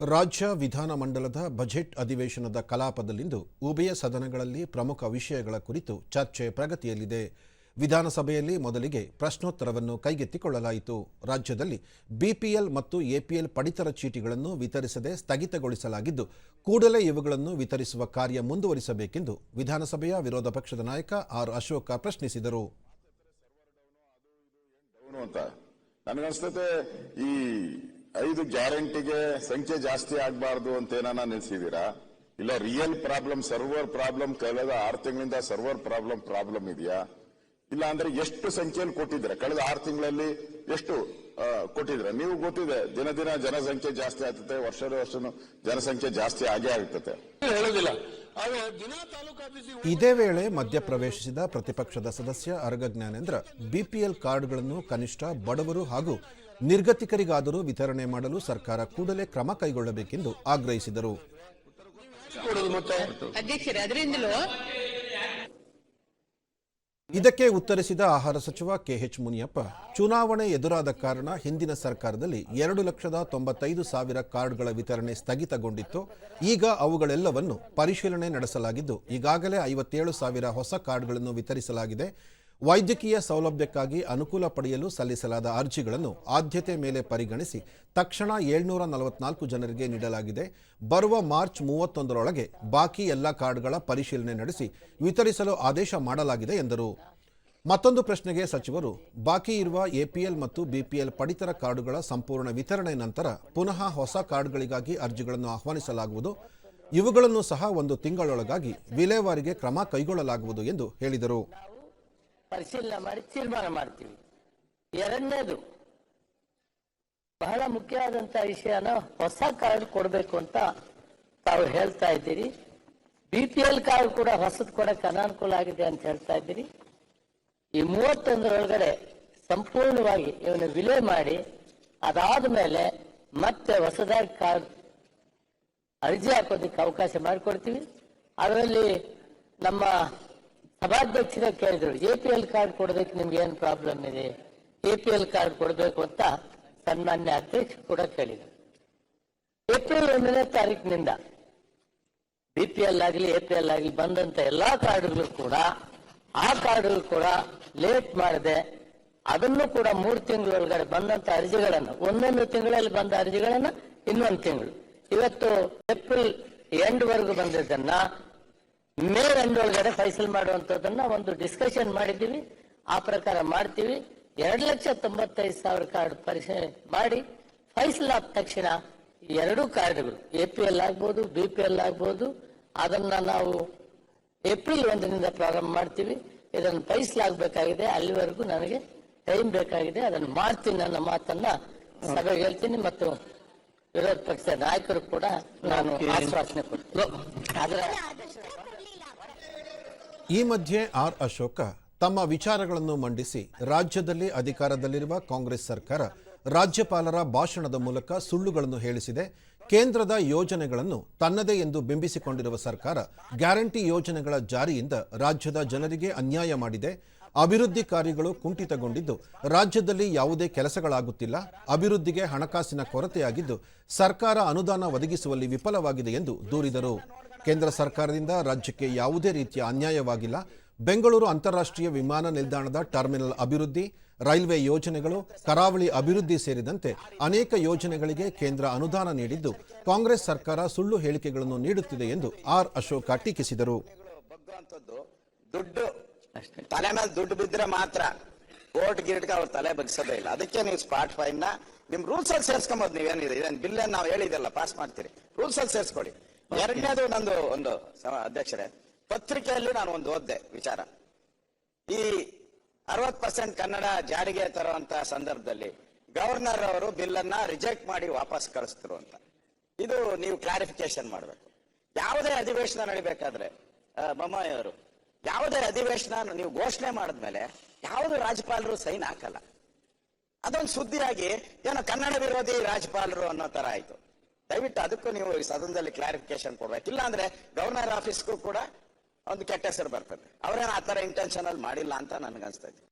ರಾಜ್ಯ ವಿಧಾನಮಂಡಲದ ಬಜೆಟ್ ಅಧಿವೇಶನದ ಕಲಾಪದಲ್ಲಿಂದು ಉಭಯ ಸದನಗಳಲ್ಲಿ ಪ್ರಮುಖ ವಿಷಯಗಳ ಕುರಿತು ಚರ್ಚೆ ಪ್ರಗತಿಯಲ್ಲಿದೆ. ವಿಧಾನಸಭೆಯಲ್ಲಿ ಮೊದಲಿಗೆ ಪ್ರಶ್ನೋತ್ತರವನ್ನು ಕೈಗೆತ್ತಿಕೊಳ್ಳಲಾಯಿತು. ರಾಜ್ಯದಲ್ಲಿ ಬಿಪಿಎಲ್ ಮತ್ತು ಎಪಿಎಲ್ ಪಡಿತರ ಚೀಟಿಗಳನ್ನು ವಿತರಿಸದೆ ಸ್ಥಗಿತಗೊಳಿಸಲಾಗಿದ್ದು, ಕೂಡಲೇ ಇವುಗಳನ್ನು ವಿತರಿಸುವ ಕಾರ್ಯ ಮುಂದುವರಿಸಬೇಕೆಂದು ವಿಧಾನಸಭೆಯ ವಿರೋಧ ಪಕ್ಷದ ನಾಯಕ ಆರ್ ಅಶೋಕ ಪ್ರಶ್ನಿಸಿದರು. ಈ ಐದು ಗ್ಯಾರಂಟಿಗೆ ಸಂಖ್ಯೆ ಜಾಸ್ತಿ ಆಗಬಾರ್ದು ಅಂತ ಏನಾನ ನಿಲ್ಸಿದೀರಾ? ಇಲ್ಲ ರಿಯಲ್ ಪ್ರಾಬ್ಲಮ್ ಸರ್ವರ್ ಪ್ರಾಬ್ಲಮ್ ಕಳೆದ ಆರು ತಿಂಗಳಿಂದ ಸರ್ವರ್ ಪ್ರಾಬ್ಲಮ್ ಪ್ರಾಬ್ಲಮ್ ಇದೆಯಾ? ಇಲ್ಲ ಅಂದ್ರೆ ಎಷ್ಟು ಸಂಖ್ಯೆಯಲ್ಲಿ ಕೊಟ್ಟಿದ್ರೆ ಕಳೆದ ಆರು ತಿಂಗಳಲ್ಲಿ ಎಷ್ಟು ಕೊಟ್ಟಿದ್ರೆ ನೀವು ಗೊತ್ತಿದೆ ದಿನ ದಿನ ಜನಸಂಖ್ಯೆ ಜಾಸ್ತಿ ಆಗ್ತದೆ ವರ್ಷದ ವರ್ಷನೂ ಜನಸಂಖ್ಯೆ ಜಾಸ್ತಿ ಆಗೇ ಆಗ್ತದೆ. ಹೇಳೋದಿಲ್ಲ. ಇದೇ ವೇಳೆ ಮಧ್ಯಪ್ರವೇಶಿಸಿದ ಪ್ರತಿಪಕ್ಷದ ಸದಸ್ಯ ಅರಗ ಜ್ಞಾನೇಂದ್ರ ಬಿಪಿಎಲ್ ಕಾರ್ಡ್ಗಳನ್ನು ಕನಿಷ್ಠ ಬಡವರು ಹಾಗೂ ನಿರ್ಗತಿಕರಿಗಾದರೂ ವಿತರಣೆ ಮಾಡಲು ಸರ್ಕಾರ ಕೂಡಲೇ ಕ್ರಮ ಕೈಗೊಳ್ಳಬೇಕೆಂದು ಆಗ್ರಹಿಸಿದರು. ಇದಕ್ಕೆ ಉತ್ತರಿಸಿದ ಆಹಾರ ಸಚಿವ ಕೆಎಚ್ ಮುನಿಯಪ್ಪ ಚುನಾವಣೆ ಎದುರಾದ ಕಾರಣ ಹಿಂದಿನ ಸರ್ಕಾರದಲ್ಲಿ ಎರಡು ಲಕ್ಷದ ತೊಂಬತ್ತೈದು ಸಾವಿರ ಕಾರ್ಡ್ಗಳ ವಿತರಣೆ ಸ್ಥಗಿತಗೊಂಡಿತ್ತು. ಈಗ ಅವುಗಳೆಲ್ಲವನ್ನು ಪರಿಶೀಲನೆ ನಡೆಸಲಾಗಿದ್ದು ಈಗಾಗಲೇ ಐವತ್ತೇಳು ಸಾವಿರ ಹೊಸ ಕಾರ್ಡ್ಗಳನ್ನು ವಿತರಿಸಲಾಗಿದೆ. ವೈದ್ಯಕೀಯ ಸೌಲಭ್ಯಕ್ಕಾಗಿ ಅನುಕೂಲ ಪಡೆಯಲು ಸಲ್ಲಿಸಲಾದ ಅರ್ಜಿಗಳನ್ನು ಆದ್ಯತೆ ಮೇಲೆ ಪರಿಗಣಿಸಿ ತಕ್ಷಣ ಏಳ್ನೂರ ನಲವತ್ನಾಲ್ಕು ಜನರಿಗೆ ನೀಡಲಾಗಿದೆ. ಬರುವ ಮಾರ್ಚ್ ಮೂವತ್ತೊಂದರೊಳಗೆ ಬಾಕಿ ಎಲ್ಲ ಕಾರ್ಡ್ಗಳ ಪರಿಶೀಲನೆ ನಡೆಸಿ ವಿತರಿಸಲು ಆದೇಶ ಮಾಡಲಾಗಿದೆ ಎಂದರು. ಮತ್ತೊಂದು ಪ್ರಶ್ನೆಗೆ ಸಚಿವರು, ಬಾಕಿ ಇರುವ ಎಪಿಎಲ್ ಮತ್ತು ಬಿಪಿಎಲ್ ಪಡಿತರ ಕಾರ್ಡುಗಳ ಸಂಪೂರ್ಣ ವಿತರಣೆ ನಂತರ ಪುನಃ ಹೊಸ ಕಾರ್ಡ್ಗಳಿಗಾಗಿ ಅರ್ಜಿಗಳನ್ನು ಆಹ್ವಾನಿಸಲಾಗುವುದು. ಇವುಗಳನ್ನು ಸಹ ಒಂದು ತಿಂಗಳೊಳಗಾಗಿ ವಿಲೇವಾರಿಗೆ ಕ್ರಮ ಕೈಗೊಳ್ಳಲಾಗುವುದು ಎಂದು ಹೇಳಿದರು. ಪರಿಶೀಲನೆ ಮಾಡಿ ತೀರ್ಮಾನ ಮಾಡ್ತೀವಿ. ಎರಡನೇದು, ಬಹಳ ಮುಖ್ಯವಾದಂಥ ವಿಷಯನ ಹೊಸ ಕಾರ್ಡ್ ಕೊಡಬೇಕು ಅಂತ ತಾವು ಹೇಳ್ತಾ ಇದ್ದೀರಿ. ಬಿ ಪಿ ಎಲ್ ಕಾರ್ಡ್ ಕೂಡ ಹೊಸದು ಕೊಡಕ್ಕೆ ಅನಾನುಕೂಲ ಆಗಿದೆ ಅಂತ ಹೇಳ್ತಾ ಇದ್ದೀರಿ. ಈ ಮೂವತ್ತೊಂದರೊಳಗಡೆ ಸಂಪೂರ್ಣವಾಗಿ ಇವನು ವಿಲೇ ಮಾಡಿ, ಅದಾದ ಮೇಲೆ ಮತ್ತೆ ಹೊಸದಾಗಿ ಕಾರ್ಡ್ ಅರ್ಜಿ ಹಾಕೋದಕ್ಕೆ ಅವಕಾಶ ಮಾಡಿಕೊಡ್ತೀವಿ. ಅದರಲ್ಲಿ ನಮ್ಮ ಸಭಾಧ್ಯಕ್ಷರೇ ಕೇಳಿದ್ರು, ಎ ಪಿ ಎಲ್ ಕಾರ್ಡ್ ಕೊಡೋದಕ್ಕೆ ನಿಮ್ಗೆ ಏನು ಪ್ರಾಬ್ಲಮ್ ಇದೆ? ಎ ಪಿ ಎಲ್ ಕಾರ್ಡ್ ಕೊಡಬೇಕು ಅಂತ ಸನ್ಮಾನ್ಯ ಅಧ್ಯಕ್ಷ ಕೂಡ ಕೇಳಿದ್ರು. ಏಪ್ರಿಲ್ ಒಂದನೇ ತಾರೀಕಿನಿಂದ ಬಿ ಪಿ ಎಲ್ ಆಗಲಿ, ಎ ಪಿ ಎಲ್ ಆಗಲಿ ಬಂದಂತ ಎಲ್ಲಾ ಕಾರ್ಡ್ಗಳು ಕೂಡ, ಆ ಕಾರ್ಡ್ಗಳು ಕೂಡ ಲೇಟ್ ಮಾಡದೆ ಅದನ್ನು ಕೂಡ ಮೂರು ತಿಂಗಳೊಳಗಡೆ ಬಂದಂತ ಅರ್ಜಿಗಳನ್ನು, ಒಂದೊಂದು ತಿಂಗಳಲ್ಲಿ ಬಂದ ಅರ್ಜಿಗಳನ್ನ ಇನ್ನೊಂದು ತಿಂಗಳು. ಇವತ್ತು ಏಪ್ರಿಲ್ ಎಂಡ್ ವರೆಗೂ ಬಂದಿದ್ದನ್ನ ಮೇ ಎಂಡ್ ಒಳಗಡೆ ಫೈಸಲ್ ಮಾಡುವಂತದನ್ನ ಒಂದು ಡಿಸ್ಕಷನ್ ಮಾಡಿದ್ದೀವಿ. ಆ ಪ್ರಕಾರ ಮಾಡ್ತೀವಿ. ಎರಡು ಲಕ್ಷ ತೊಂಬತ್ತೈದು ಸಾವಿರ ಕಾರ್ಡ್ ಪರಿಶೀಲನೆ ಮಾಡಿ ಫೈಸಲ್ ಆದ ತಕ್ಷಣ ಎರಡು ಎರಡೂ ಕಾರ್ಡ್ಗಳು ಎ ಪಿ ಎಲ್ ಆಗ್ಬೋದು ಬಿ ಪಿ ಎಲ್ ಆಗ್ಬೋದು ಅದನ್ನ ನಾವು ಏಪ್ರಿಲ್ ಒಂದರಿಂದ ಪ್ರಾರಂಭ ಮಾಡ್ತೀವಿ. ಇದನ್ನು ಫೈಸಲಾಗಬೇಕಾಗಿದೆ ಅಲ್ಲಿವರೆಗೂ ನನಗೆ ಟೈಮ್ ಬೇಕಾಗಿದೆ. ಅದನ್ನು ಮಾಡ್ತೀನಿ ನನ್ನ ಮಾತನ್ನ. ಸಭೆಗೆ ಹೇಳ್ತೀನಿ ಮತ್ತು ವಿರೋಧ ಪಕ್ಷದ ನಾಯಕರು ಕೂಡ ನಾನು ಆಶ್ವಾಸನೆ ಕೊಡ್ತೀನಿ. ಅದರ ಈ ಮಧ್ಯೆ ಆರ್ ಅಶೋಕ ತಮ್ಮ ವಿಚಾರಗಳನ್ನು ಮಂಡಿಸಿ ರಾಜ್ಯದಲ್ಲಿ ಅಧಿಕಾರದಲ್ಲಿರುವ ಕಾಂಗ್ರೆಸ್ ಸರ್ಕಾರ ರಾಜ್ಯಪಾಲರ ಭಾಷಣದ ಮೂಲಕ ಸುಳ್ಳುಗಳನ್ನು ಹೇಳಿಸಿದೆ. ಕೇಂದ್ರದ ಯೋಜನೆಗಳನ್ನು ತನ್ನದೇ ಎಂದು ಬಿಂಬಿಸಿಕೊಂಡಿರುವ ಸರ್ಕಾರ ಗ್ಯಾರಂಟಿ ಯೋಜನೆಗಳ ಜಾರಿಯಿಂದ ರಾಜ್ಯದ ಜನರಿಗೆ ಅನ್ಯಾಯ ಮಾಡಿದೆ. ಅಭಿವೃದ್ಧಿ ಕಾರ್ಯಗಳು ಕುಂಠಿತಗೊಂಡಿದ್ದು, ರಾಜ್ಯದಲ್ಲಿ ಯಾವುದೇ ಕೆಲಸಗಳಾಗುತ್ತಿಲ್ಲ. ಅಭಿವೃದ್ಧಿಗೆ ಹಣಕಾಸಿನ ಕೊರತೆಯಾಗಿದ್ದು, ಸರ್ಕಾರ ಅನುದಾನ ಒದಗಿಸುವಲ್ಲಿ ವಿಫಲವಾಗಿದೆ ಎಂದು ದೂರಿದರು. ಕೇಂದ್ರ ಸರ್ಕಾರದಿಂದ ರಾಜ್ಯಕ್ಕೆ ಯಾವುದೇ ರೀತಿಯ ಅನ್ಯಾಯವಾಗಿಲ್ಲ. ಬೆಂಗಳೂರು ಅಂತಾರಾಷ್ಟ್ರೀಯ ವಿಮಾನ ನಿಲ್ದಾಣದ ಟರ್ಮಿನಲ್ ಅಭಿವೃದ್ಧಿ, ರೈಲ್ವೆ ಯೋಜನೆಗಳು, ಕರಾವಳಿ ಅಭಿವೃದ್ಧಿ ಸೇರಿದಂತೆ ಅನೇಕ ಯೋಜನೆಗಳಿಗೆ ಕೇಂದ್ರ ಅನುದಾನ ನೀಡಿದ್ದು, ಕಾಂಗ್ರೆಸ್ ಸರ್ಕಾರ ಸುಳ್ಳು ಹೇಳಿಕೆಗಳನ್ನು ನೀಡುತ್ತಿದೆ ಎಂದು ಆರ್ ಅಶೋಕ ಟೀಕಿಸಿದರು. ತಲೆ ಮೇಲೆ ದುಡ್ಡು ಬಿದ್ದರೆ ಮಾತ್ರ ಕೋರ್ಟ್ ಗಿರ್ಟ್ಗೆ ಅವ್ರ ತಲೆ ಬಗ್ಸೋದೇ ಇಲ್ಲ. ಅದಕ್ಕೆ ನೀವು ಸ್ಪಾಟ್ ಫೈನ್ನ ನಿಮ್ ರೂಲ್ಸ್ ಅಲ್ಲಿ ಸೇರ್ಸ್ಕೊಂಬೋದು ನೀವೇನಿದೆ ಇದನ್ನ ಬಿಲ್ ನಾವು ಹೇಳಿದೆಲ್ಲ, ಪಾಸ್ ಮಾಡ್ತೀರಿ. ರೂಲ್ಸ್ ಅಲ್ಲಿ ಸೇರ್ಸ್ಕೊಳ್ಳಿ ಎರಡನೇದು ನಂದು ಒಂದು ಅಧ್ಯಕ್ಷರೇ, ಪತ್ರಿಕೆಯಲ್ಲಿ ನಾನು ಒಂದು ಓದ್ದೆ ವಿಚಾರ. ಈ ಅರವತ್ ಪರ್ಸೆಂಟ್ ಕನ್ನಡ ಜಾರಿಗೆ ತರುವಂತ ಸಂದರ್ಭದಲ್ಲಿ ಗವರ್ನರ್ ಅವರು ಬಿಲ್ ಅನ್ನ ರಿಜೆಕ್ಟ್ ಮಾಡಿ ವಾಪಸ್ ಕಳಿಸ್ತರು ಅಂತ. ಇದು ನೀವು ಕ್ಲಾರಿಫಿಕೇಶನ್ ಮಾಡಬೇಕು. ಯಾವುದೇ ಅಧಿವೇಶನ ನಡಿಬೇಕಾದ್ರೆ ಬೊಮ್ಮಾಯಿ ಅವರು ಯಾವುದೇ ಅಧಿವೇಶನ ನೀವು ಘೋಷಣೆ ಮಾಡಿದ್ಮೇಲೆ ಯಾವುದು ರಾಜ್ಯಪಾಲರು ಸೈನ್ ಹಾಕಲ್ಲ. ಅದೊಂದು ಸುದ್ದಿಯಾಗಿ ಏನೋ ಕನ್ನಡ ವಿರೋಧಿ ರಾಜ್ಯಪಾಲರು ಅನ್ನೋ ತರ ಆಯ್ತು. ದಯವಿಟ್ಟು ಅದಕ್ಕೂ ನೀವು ಸದನದಲ್ಲಿ ಕ್ಲಾರಿಫಿಕೇಶನ್ ಕೊಡ್ಬೇಕು. ಇಲ್ಲ ಅಂದ್ರೆ ಗವರ್ನರ್ ಆಫೀಸ್ಗೂ ಕೂಡ ಒಂದು ಕೆಟ್ಟ ಹೆಸರು ಬರ್ತದೆ. ಅವರೇನು ಆ ತರ ಇಂಟೆನ್ಷನ್ ಮಾಡಿಲ್ಲ ಅಂತ ನನ್ಗನ್ಸ್ತೈತೆ